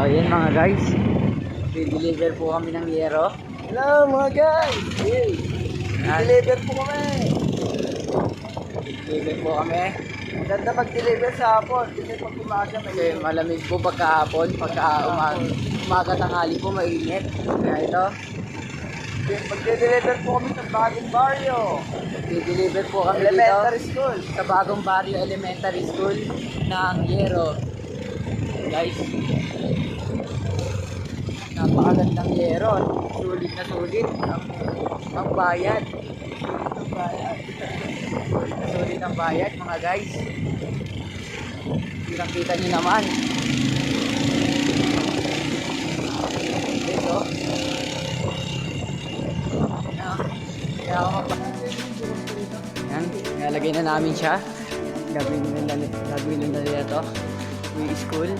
ayan mga guys. Deliver po kami ng yero. Hello mga guys! Hey! Deliver po kami! Deliver po kami. Maganda mag-deliver sa hapon kasi pag umaga may Kasi malamig po pagkahapon, pagka umaga, umaga tanghali po mainit. Kaya ito, Mag-deliver po kami sa bagong baryo. deliver po kami Elementary dito school. sa bagong barrio elementary school ng Yero. Guys, napakagandang Yero. Sulit na sulit ang, ang bayad. Ang bayad. Sulit ang bayad mga guys. Kitang kita nyo naman. Ito. Kaya yan, nalagay na namin siya. Gagawin na nila, na ito. Yung school.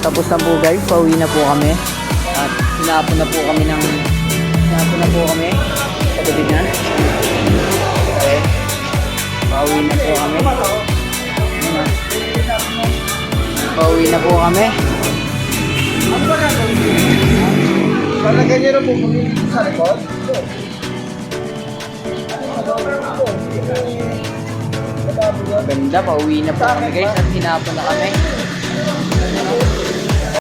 Tapos na po guys, pauwi na po kami. At hinapon na po kami ng hinapon na po kami. Sa gabi na. Okay. Pauwi na po kami. Pauwi na po kami. Palagay niyo na po kami sa likod. Ganda, pauwi na po kami guys at hinapon na kami.